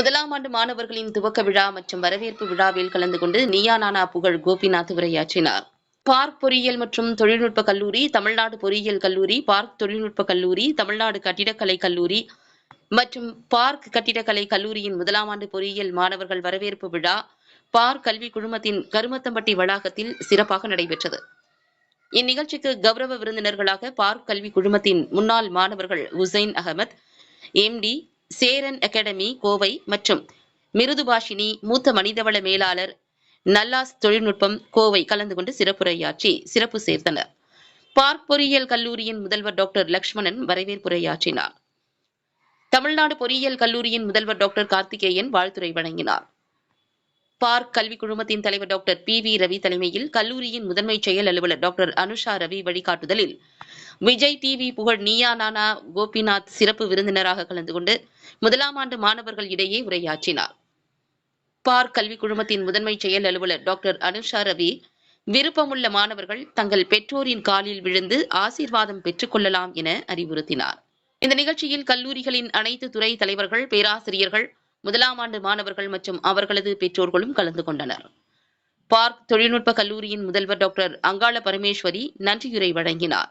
முதலாம் ஆண்டு மாணவர்களின் துவக்க விழா மற்றும் வரவேற்பு விழாவில் கலந்து கொண்டு நியா நானா புகழ் கோபிநாத் உரையாற்றினார். பார்க் பொறியியல் மற்றும் தொழில்நுட்ப கல்லூரி தமிழ்நாடு பொறியியல் கல்லூரி பார்க் தொழில்நுட்ப கல்லூரி தமிழ்நாடு கட்டிடக்கலை கல்லூரி மற்றும் பார்க் கட்டிடக்கலை கல்லூரியின் முதலாம் ஆண்டு பொறியியல் மாணவர்கள் வரவேற்பு விழா பார்க் கல்வி குழுமத்தின் கருமத்தம்பட்டி வளாகத்தில் சிறப்பாக நடைபெற்றது. இந்நிகழ்ச்சிக்கு கௌரவ விருந்தினர்களாக பார்க் கல்வி குழுமத்தின் முன்னாள் மாணவர்கள் உசைன் அகமத் எம்டி சேரன் அகாடமி கோவை மற்றும் மிருதுபாஷினி மூத்த மனிதவள மேலாளர் நல்லாஸ் தொழில்நுட்பம் கோவை கலந்து கொண்டு சிறப்புரையாற்றி சிறப்பு சேர்த்தனர். பார்க் பொறியியல் கல்லூரியின் முதல்வர் டாக்டர் லக்ஷ்மணன் வரவேற்புரையாற்றினார் தமிழ்நாடு பொறியியல் கல்லூரியின் முதல்வர் டாக்டர் கார்த்திகேயன் வாழ்த்துரை வழங்கினார். பார்க் கல்விக் குழுமத்தின் தலைவர் டாக்டர் பி வி ரவி தலைமையில் கல்லூரியின் முதன்மை செயல் அலுவலர் டாக்டர் அனுஷா ரவி வழிகாட்டுதலில் விஜய் டிவி புகழ் நீயா நானா கோபிநாத் சிறப்பு விருந்தினராக கலந்து கொண்டு முதலாம் ஆண்டு மாணவர்கள் இடையே உரையாற்றினார். பார்க் கல்வி குழுமத்தின் முதன்மை செயல் அலுவலர் டாக்டர் அனுஷா ரவி விருப்பமுள்ள மாணவர்கள் தங்கள் பெற்றோரின் காலில் விழுந்து ஆசீர்வாதம் பெற்றுக்கொள்ளலாம் என அறிவுறுத்தினார். இந்த நிகழ்ச்சியில் கல்லூரிகளின் அனைத்து துறை தலைவர்கள் பேராசிரியர்கள் முதலாம் ஆண்டு மாணவர்கள் மற்றும் அவர்களது பெற்றோர்களும் கலந்து கொண்டனர். பார்க் தொழில்நுட்ப கல்லூரியின் முதல்வர் டாக்டர் அங்காள பரமேஸ்வரி நன்றியுரை வழங்கினார்.